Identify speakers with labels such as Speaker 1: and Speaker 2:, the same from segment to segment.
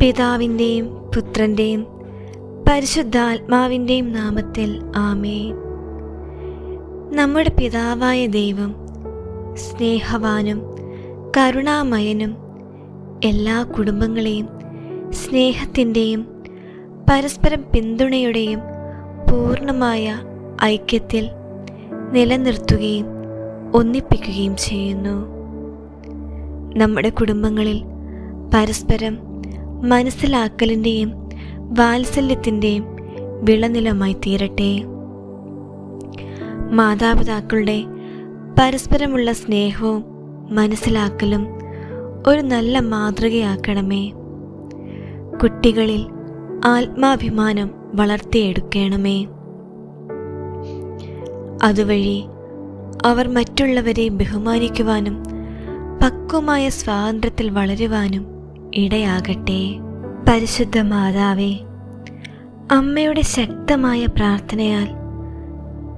Speaker 1: പിതാവിന്റെയും പുത്രന്റെയും പരിശുദ്ധാത്മാവിന്റെയും നാമത്തിൽ ആമേ നമ്മുടെ പിതാവായ ദൈവം സ്നേഹവാനും കരുണാമയനും എല്ലാ കുടുംബങ്ങളെയും സ്നേഹത്തിന്റെയും പരസ്പരം പിന്തുണയുടെയും പൂർണമായ ഐക്യത്തിൽ നിലനിർത്തുകയും ഒന്നിപ്പിക്കുകയും ചെയ്യുന്നു. നമ്മുടെ കുടുംബങ്ങളിൽ പരസ്പരം മനസ്സിലാക്കലിന്റെയും വാത്സല്യത്തിന്റെയും വിളനിലമായി തീരട്ടെ. മാതാപിതാക്കളുടെ പരസ്പരമുള്ള സ്നേഹവും മനസ്സിലാക്കലും ഒരു നല്ല മാതൃകയാക്കണമേ. കുട്ടികളിൽ ആത്മാഭിമാനം വളർത്തിയെടുക്കണമേ. അതുവഴി അവർ മറ്റുള്ളവരെ ബഹുമാനിക്കുവാനും പക്വമായ സ്വാതന്ത്ര്യത്തിൽ വളരുവാനും ഇടയാകട്ടെ. പരിശുദ്ധ മാതാവേ അമ്മയുടെ ശക്തമായ പ്രാർത്ഥനയാൽ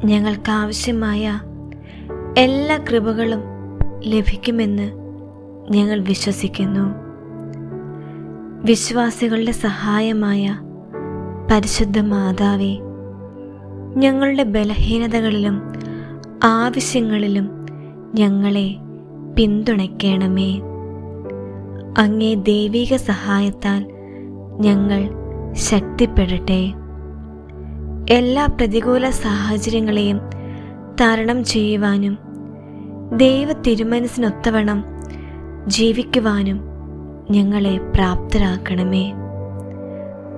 Speaker 1: ഞങ്ങൾക്ക് ആവശ്യമായ എല്ലാ കൃപകളും ലഭിക്കുമെന്ന് ഞങ്ങൾ വിശ്വസിക്കുന്നു. വിശ്വാസികളുടെ സഹായമായ പരിശുദ്ധ മാതാവേ ഞങ്ങളുടെ ബലഹീനതകളിലും ആവശ്യങ്ങളിലും ഞങ്ങളെ പിന്തുണയ്ക്കണമേ. അങ്ങേ ദൈവിക സഹായത്താൽ ഞങ്ങൾ ശക്തിപ്പെടട്ടെ. എല്ലാ പ്രതികൂല സാഹചര്യങ്ങളെയും തരണം ചെയ്യുവാനും ദൈവ തിരുമനസിനൊത്തവണ്ണം ജീവിക്കുവാനും ഞങ്ങളെ പ്രാപ്തരാക്കണമേ.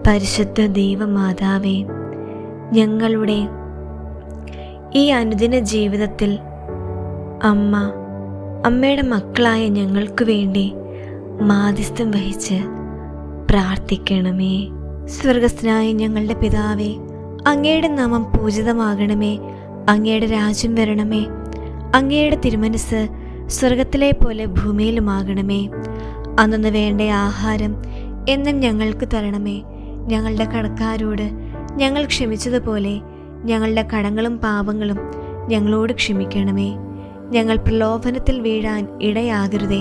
Speaker 1: പരിശുദ്ധ ദൈവമാതാവേ ഞങ്ങളുടെ ഈ അനുദിന ജീവിതത്തിൽ അമ്മ അമ്മയുടെ മക്കളായ ഞങ്ങൾക്ക് വേണ്ടി മാധ്യസ്ഥം വഹിച്ച് പ്രാർത്ഥിക്കണമേ. സ്വർഗസ്ഥനായ ഞങ്ങളുടെ പിതാവേ അങ്ങയുടെ നാമം പൂജിതമാകണമേ. അങ്ങയുടെ രാജ്യം വരണമേ. അങ്ങയുടെ തിരുമനസ് സ്വർഗത്തിലെ പോലെ ഭൂമിയിലുമാകണമേ. അന്നു വേണ്ട ആഹാരം എന്നും ഞങ്ങൾക്ക് തരണമേ. ഞങ്ങളുടെ കടക്കാരോട് ഞങ്ങൾ ക്ഷമിച്ചതുപോലെ ഞങ്ങളുടെ കടങ്ങളും പാപങ്ങളും ഞങ്ങളോട് ക്ഷമിക്കണമേ. ഞങ്ങൾ പ്രലോഭനത്തിൽ വീഴാൻ ഇടയാകരുതേ.